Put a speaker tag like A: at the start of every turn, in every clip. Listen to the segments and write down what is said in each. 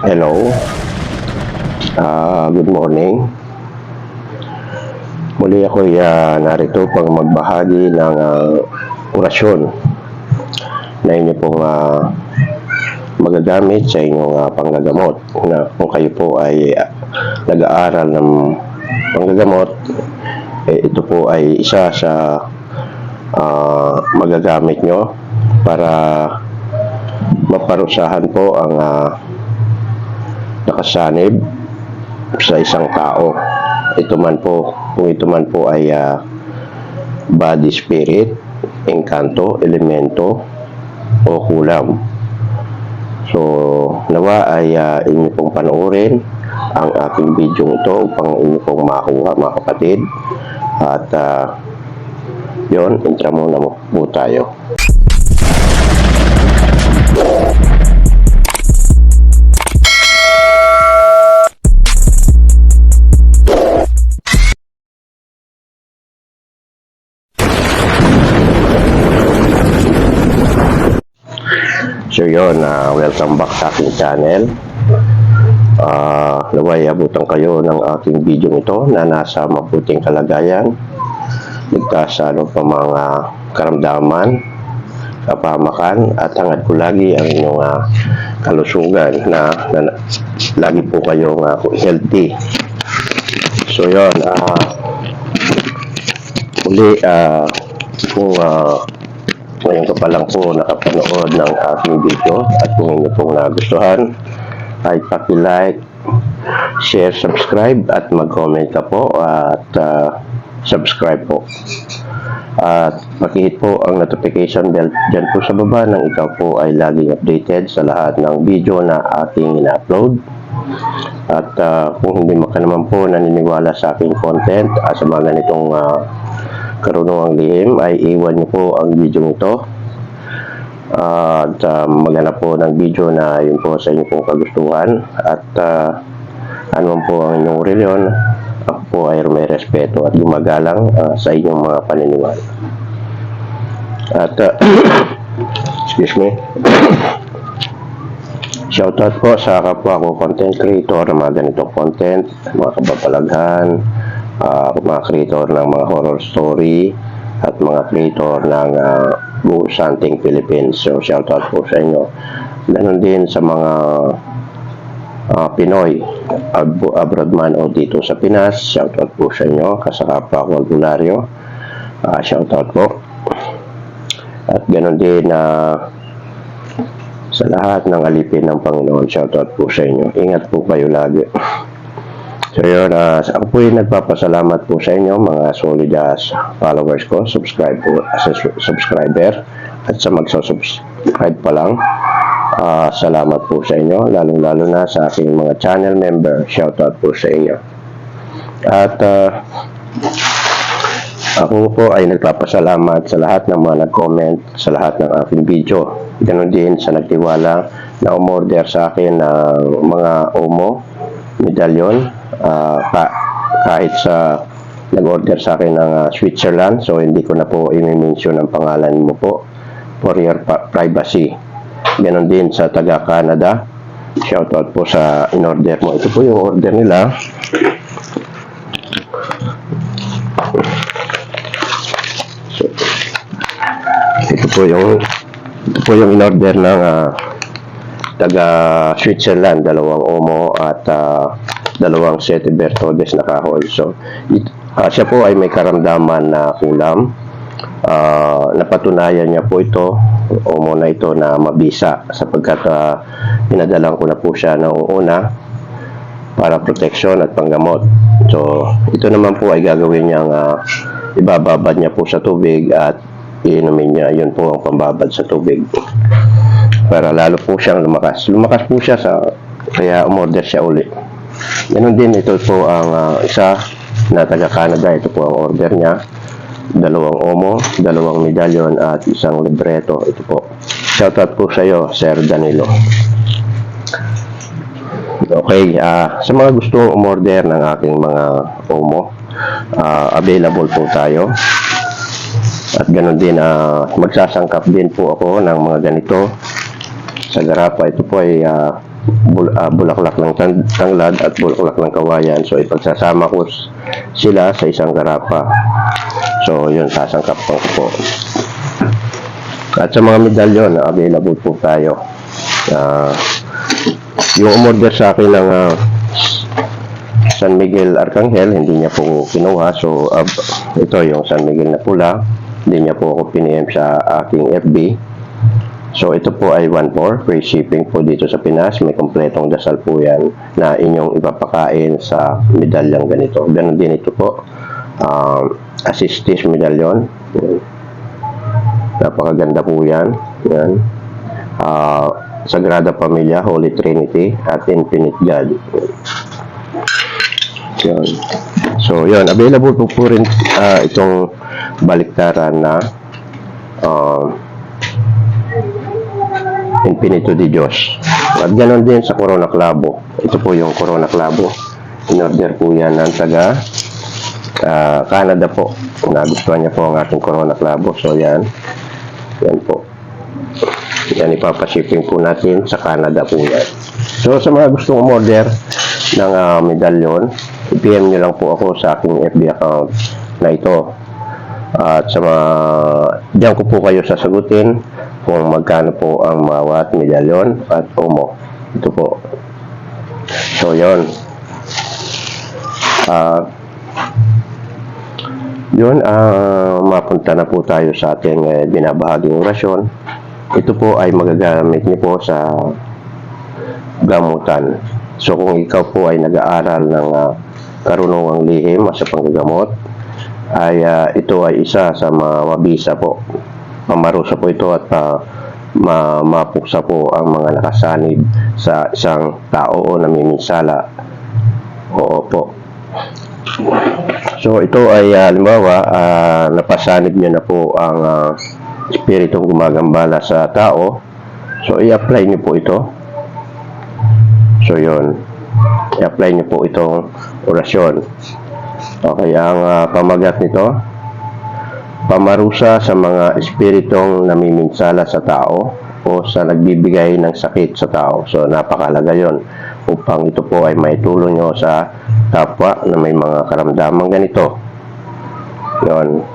A: Hello. Ah, good morning. Muli ako uh, narito pang magbahagi ng ah, orasyon na inyo pong ah, magagamit sa inyong ah, panggagamot. Na kung kayo po ay ah, nag-aaral ng panggagamot, eh, ito po ay isa sa ah, magagamit nyo para maparusahan po ang ah, nakasanib sa isang tao. Ito man po, kung ito man po ay ah, body spirit, engkanto, elemento, o kulam. So, nawa ay ah, inyo pong panoorin ang aking video ito upang inyo pong makuha mga kapatid. At uh, yon, intra muna po tayo. So yun, ah, welcome back sa aking channel. Ah, naway abutan kayo ng aking video ito na nasa mabuting kalagayan. Ligtas sa ano pa mga karamdaman, kapamakan at hangad ko lagi ang inyong ah, kalusugan na, na, lagi po kayong ah, healthy. So yun, ah, muli ah, kung ah, ngayon ko pa lang po nakapanood ng aking video at kung inyo pong nagustuhan ay paki-like, share, subscribe at mag-comment ka po at ah, subscribe po. At pakihit po ang notification bell dyan po sa baba nang ikaw po ay laging updated sa lahat ng video na aking ina-upload. At ah, kung hindi mo ka naman po naniniwala sa aking content at sa mga ganitong ah, karunungang lihim ay iwan niyo po ang video ito at uh, maghanap po ng video na yun po sa inyo pong kagustuhan. At uh, ano man po ang inyong reliyon ako po ay may respeto at gumagalang uh, sa inyong mga paniniwala. At uh, excuse me. Shoutout po sa kapwa ko content creator ng mga ganitong content, mga kababalagan, ah, mga creator ng mga horror story, at mga creator ng uh, Buo Santing Philippines. So, shoutout po sa inyo. Ganon din sa mga ah, Pinoy, ab- abroad man o dito sa Pinas. Shoutout po sa inyo, kasakapa ko Albularyo. Uh, shoutout po. At ganon din na sa lahat ng alipin ng Panginoon, shoutout po sa inyo. Ingat po kayo lagi. So yun, uh, ako po yung nagpapasalamat po sa inyo, mga solid as followers ko, subscribe po as a su- subscriber, at sa magsusubscribe pa lang, ah, salamat po sa inyo, lalong-lalo na sa aking mga channel member, shoutout po sa inyo. At ah, ako po ay nagpapasalamat sa lahat ng mga nag-comment sa lahat ng aking video. Ganon din sa nagtiwala na umorder sa akin ng mga omo, medalyon, ah, ka- kahit sa nag-order sa akin ng ah, Switzerland. So, hindi ko na po i-mention ang pangalan mo po for your privacy. Ganon din sa taga-Canada. Shoutout po sa in-order mo. Ito po yung order nila. Ito po yung ito po yung in-order ng ah, taga Switzerland, dalawang Omo at ah, dalawang Sete Bertodes na kahoy. So, it, ah, siya po ay may karamdaman na kulam. Ah, napatunayan niya po ito, Omo na ito na mabisa sapagkat uh, pinadalan ko na po siya noong una para protection at panggamot. So, ito naman po ay gagawin niyang ah, ibababad niya po sa tubig at iinumin niya. Yun po ang pambabad sa tubig. Para lalo po siyang lumakas. Lumakas po siya sa kaya umorder siya uli. Ganon din, ito po ang ah, isa na taga Canada. Ito po ang order niya. Dalawang omo, dalawang medalyon at isang libreto. Ito po. Shoutout po sa iyo, Sir Danilo. Okay, ah sa mga gustong umorder ng aking mga omo, ah, available po tayo. At ganoon din, ah, magsasangkap din po ako ng mga ganito sa garapa. Ito po ay ah, bul- ah, bulaklak ng tan- tanglad at bulaklak ng kawayan. So, ipagsasama ko sila sa isang garapa. So, yun, sasangkap ko po. At sa mga medalyon, na available po tayo. Ah, yung umorder sa akin ng ah, San Miguel Arcangel, hindi niya po kinuha. So, ab- ito yung San Miguel na pula. Hindi niya po ako piniem sa aking FB. So, ito po ay 1-4. Free shipping po dito sa Pinas. May kompletong dasal po yan na inyong ipapakain sa medalyang ganito. Ganon din ito po. Um, assistis medalyon. Yan. Napakaganda po yan. Yan. Ah, Sagrada Familia, Holy Trinity, at Infinite God. Yun. So, yun. Available po po rin ah, itong baliktaran na um, Infinito di Diyos. At ganoon din sa Corona Clavo. Ito po yung Corona Clavo. In-order po yan ng taga ah, Canada po. Nagustuhan niya po ang ating Corona Clavo. So, yan. Yan po. Yan, ipapashipping po natin sa Canada po yan. So, sa mga gustong umorder ng ah, medalyon, i-PM nyo lang po ako sa aking FB account na ito. At sa mga, diyan ko po kayo sasagutin kung magkano po ang bawat medalyon at umo. Ito po. So, yon. Ah, yun, ah, mapunta na po tayo sa ating eh, binabahaging orasyon. Ito po ay magagamit niyo po sa gamutan. So kung ikaw po ay nag-aaral ng ah, karunungang lihim sa panggagamot, ay ah, ito ay isa sa mga mabisa po. Mamarusa po ito at ma mapuksa po ang mga nakasanib sa isang tao o namiminsala. Oo po. So ito ay uh, halimbawa ah, napasanib niyo na po ang ah, espiritong gumagambala sa tao. So i-apply niyo po ito. So yon. I-apply niyo po itong orasyon. Okay, ang ah, pamagat nito pamarusa sa mga espiritong namiminsala sa tao o sa nagbibigay ng sakit sa tao. So napakalaga yon upang ito po ay maitulong nyo sa kapwa na may mga karamdaman ganito. Yon.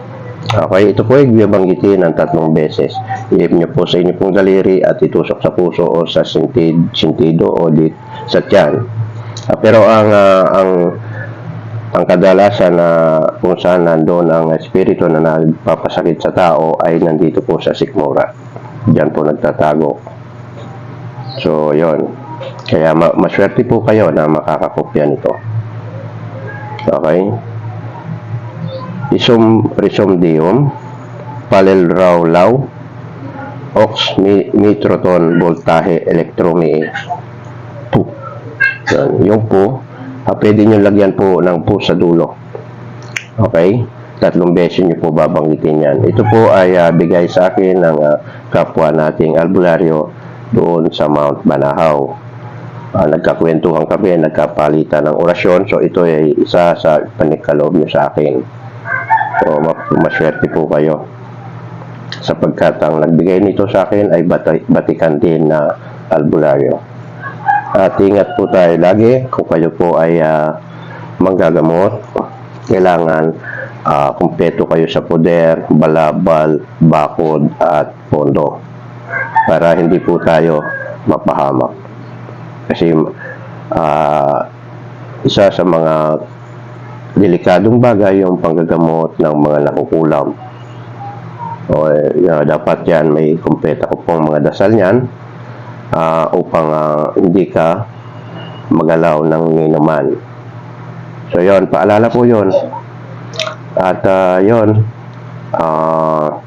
A: Okay, ito po ay bibanggitin ng tatlong beses. Ihip nyo po sa inyo pong daliri at itusok sa puso o sa sintid, sintido o di, sa tiyan. Ah, pero ang ah, ang ang kadalasan na kung saan nandoon ang espiritu na nagpapasakit sa tao ay nandito po sa sikmura. Diyan po nagtatago. So, yon. Kaya ma- maswerte po kayo na makakakopya nito. Okay? Isum risum dium, palel raw law, ox mi, mitroton voltahe electromii. Po. Yan. Yung po, ah, pwede nyo lagyan po ng po sa dulo. Okay? Tatlong beses nyo po babanggitin yan. Ito po ay ah, bigay sa akin ng ah, kapwa nating albularyo doon sa Mount Banahaw. Ah, nagkakwentuhan kami, nagkapalitan ng orasyon. So ito ay isa sa panikaloob nyo sa akin. So ma- maswerte po kayo. Sapagkat ang nagbigay nito sa akin ay bati- batikan din na albularyo. At ingat po tayo lagi kung kayo po ay ah, manggagamot. Kailangan ah, kumpleto kayo sa poder, balabal, bakod at pondo para hindi po tayo mapahamak. Kasi ah, isa sa mga delikadong bagay yung panggagamot ng mga nakukulam. O, yeah, dapat yan may kumpleto ko pong mga dasal niyan ah, upang ah, hindi ka magalaw ng ninuman. So yon, paalala po yon. At ah, yon, ah,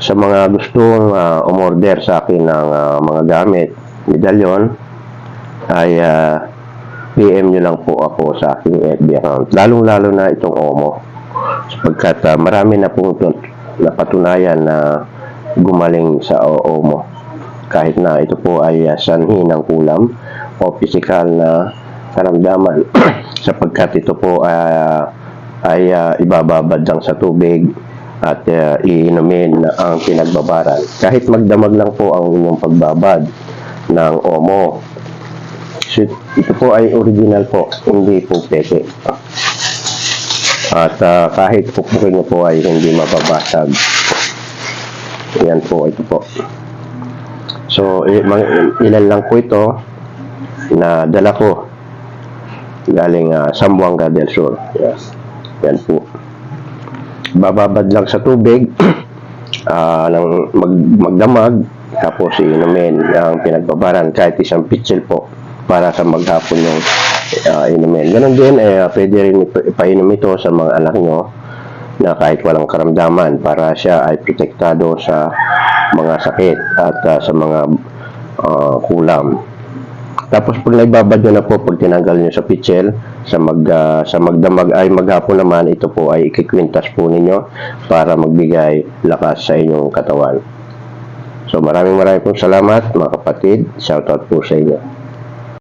A: sa mga gustong ah, umorder sa akin ng ah, mga gamit, medalyon, ay ah, PM nyo lang po ako sa aking FB account. Lalong-lalo na itong Omo. Sapagkat ah, marami na po tun- napatunayan na gumaling sa Omo. Kahit na ito po ay ah, sanhi ng kulam o pisikal na karamdaman. Sapagkat ito po ah, ay ah, ibababad lang sa tubig at ah, iinumin ang pinagbabaran. Kahit magdamag lang po ang inyong pagbabad, ng Omo. So, ito po ay original po, hindi po peke. At ah, kahit pupukin niyo po ay hindi mababasag. Yan po, ito po. So, ilan lang po ito na dala ko galing uh, Sambuanga del Sur. Yes. Yan po. Bababad lang sa tubig, ah ng mag, magdamag, tapos inumin ang pinagbabaran kahit isang pitsil po para sa maghapon yung ah, inumin. Ganon din, eh, pwede rin ipa- ipainom ito sa mga anak nyo na kahit walang karamdaman para siya ay protektado sa mga sakit at ah, sa mga ah, kulam. Tapos pag naibabad nyo na po, pag tinanggal nyo sa pitchel, sa, mag, ah, sa magdamag ay maghapon naman, ito po ay ikikwintas po ninyo para magbigay lakas sa inyong katawan. So maraming maraming pong salamat mga kapatid. Shoutout po sa inyo.